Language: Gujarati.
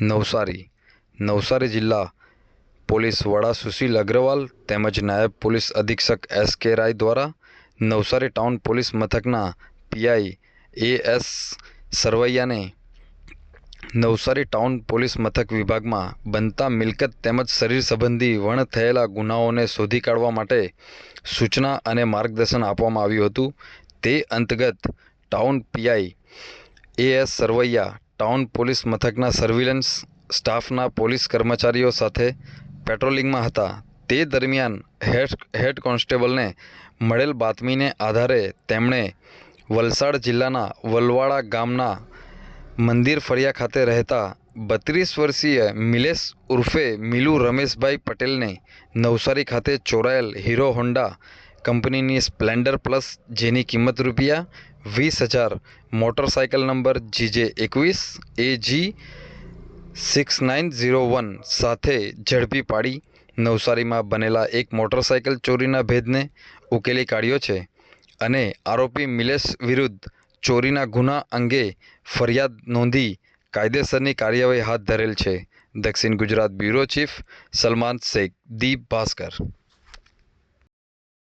નવસારી. નવસારી જિલ્લા પોલીસ વડા સુશીલ અગ્રવાલ તેમજ નાયબ પોલીસ અધિક્ષક એસ કે રાય દ્વારા નવસારી ટાઉન પોલીસ મથકના પીઆઈ એ એસ સરવૈયાને નવસારી ટાઉન પોલીસ મથક વિભાગમાં બનતા મિલકત તેમજ શરીર સંબંધી વણ થયેલા ગુનાઓને શોધી કાઢવા માટે સૂચના અને માર્ગદર્શન આપવામાં આવ્યું હતું. તે અંતર્ગત town PI A S Sarvaiya town police મથકના સર્વિલન્સ સ્ટાફના પોલીસ કર્મચારીઓ સાથે પેટ્રોલિંગમાં હતા. તે દરમિયાન હેડ હેડ કોન્સ્ટેબલને મળેલ બાતમીને આધારે તેમણે વલસાડ જિલ્લાના વલવાડા ગામના મંદિર ફળિયા ખાતે રહેતા બત્રીસ વર્ષીય મિલેશ ઉર્ફે મિલુ રમેશભાઈ પટેલને નવસારી ખાતે ચોરાયેલ હીરો હોન્ડા કંપનીની સ્પ્લેન્ડર પ્લસ જેની કિંમત રૂપિયા વીસ હજાર. મોટરસાયકલ નંબર જીજે એકવીસ A G six nine zero one. સાથે ઝડપી પાડી નવસારીમાં બનેલા એક મોટરસાયકલ ચોરીના ભેદને ઉકેલી કાઢ્યો છે અને આરોપી મિલેશ વિરુદ્ધ ચોરીના ગુના અંગે ફરિયાદ નોંધી કાયદેસરની કાર્યવાહી હાથ ધરેલ છે. દક્ષિણ ગુજરાત બ્યુરો ચીફ સલમાન શેખ દીપ ભાસ્કર